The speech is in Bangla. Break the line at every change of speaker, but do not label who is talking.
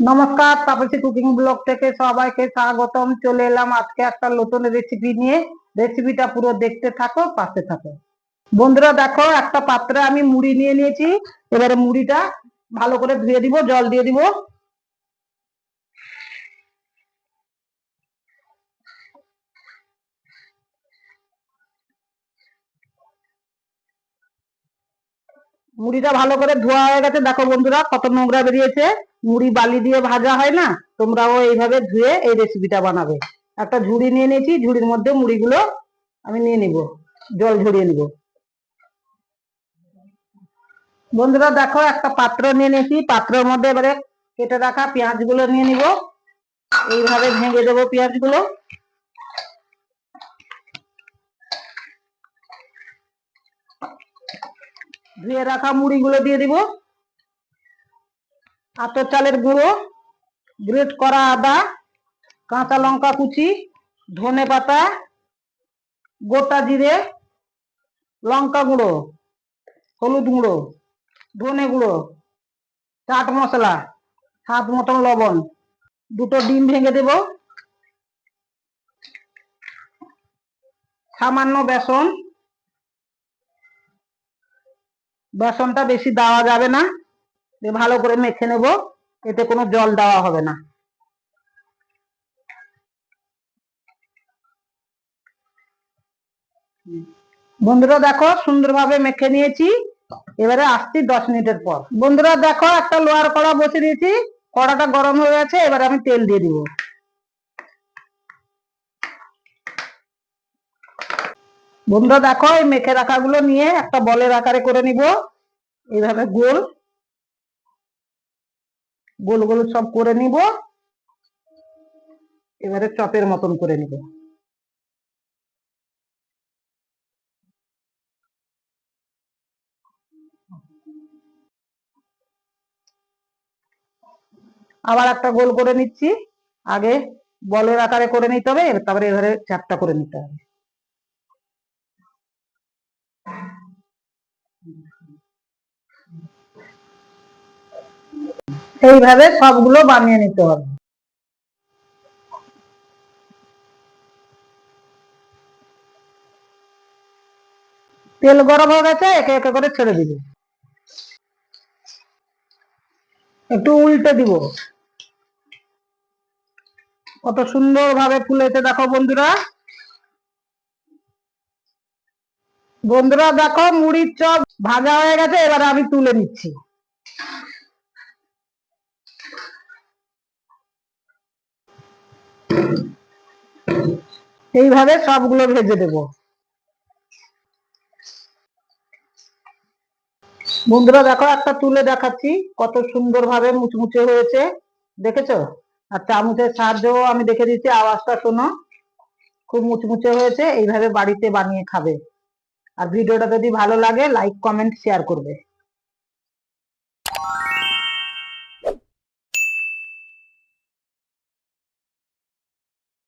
নমস্কার, তাপসী কুকিং ব্লগ থেকে সবাইকে স্বাগতম। চলে এলাম আজকে একটা নতুন রেসিপি নিয়ে। রেসিপিটা পুরো দেখতে থাকো, পাশে থাকো। বন্ধুরা, দেখো, একটা পাত্রে আমি মুড়ি নিয়ে নিয়েছি। এবারে মুড়িটা ভালো করে ধুয়ে দিব, জল দিয়ে দিব। মুড়িটা ভালো করে ধোয়া হয়ে গেছে। দেখো বন্ধুরা, কত নোংরা বেরিয়েছে। মুড়ি বালি দিয়ে ভাজা হয় না? তোমরাও এইভাবে ধুয়ে এই রেসিপিটা বানাবে। একটা ঝুড়ি নিয়ে নিয়েছি, ঝুড়ির মধ্যে মুড়িগুলো আমি নিয়ে নিব। জল ঝরিয়ে নিব। বন্ধুরা, দেখো, একটা পাত্র নিয়ে নিয়েছি। পাত্রের মধ্যে এবারে কেটে রাখা পেঁয়াজগুলো নিয়ে নিব। এইভাবে ভেঙে দেবো পেঁয়াজগুলো ধুয়ে রাখা মুড়িগুলো দিয়ে দিব। আতর চালের গুঁড়ো, গ্রেট করা আদা, কাঁচা লঙ্কা কুচি, ধনে পাতা, গোটা জিরে, লঙ্কা গুঁড়ো, হলুদ গুঁড়ো, ধনে গুঁড়ো, চাট মশলা হাত মতন লবণ, দুটো ডিম ভেঙে দেব। সামান্য বেসন বেসনটা বেশি দেওয়া যাবে না। ভালো করে মেখে নেব, এতে কোনো জল দেওয়া হবে না। বন্ধুরা দেখো, সুন্দরভাবে মেখে নিয়েছি। এবারে আসছি দশ মিনিটের পর। বন্ধুরা দেখো, একটা লোহার কড়া বসে দিয়েছি। কড়াটা গরম হয়ে গেছে, এবারে আমি তেল দিয়ে দিব। বন্ধুরা দেখো, এই মেখে রাখাগুলো নিয়ে একটা বলের আকারে করে নিব। এইভাবে গোল গোল গোল সব করে নিব। এবারে চপের মতন করে নিব। আবার একটা গোল করে নিচ্ছি। আগে বলের আকারে করে নিতে হবে তারপরে এবারে চারটা করে নিতে হবে। এইভাবে সবগুলো বানিয়ে নিতে হবে। তেল গরম হয়ে গেছে, একে একে করে ছেড়ে দিবি। একটু উল্টে দিব। কত সুন্দর ভাবে ফুলেছে দেখো বন্ধুরা। বন্ধুরা দেখো মুড়ির চপ ভাজা হয়ে গেছে, এবারে আমি তুলে নিচ্ছি। এইভাবে সবগুলো ভেজে দেব। বন্ধুরা দেখো, একটা তুলে দেখাচ্ছি, কত সুন্দর ভাবে মুচমুচে হয়েছে। দেখেছ? আর চামচের সাহায্যেও আমি দেখে দিচ্ছি, আওয়াজটা শোনো। খুব মুচমুচে হয়েছে, এইভাবে বাড়িতে বানিয়ে খাবে। আর ভিডিওটা যদি ভালো লাগে লাইক কমেন্ট শেয়ার করবে।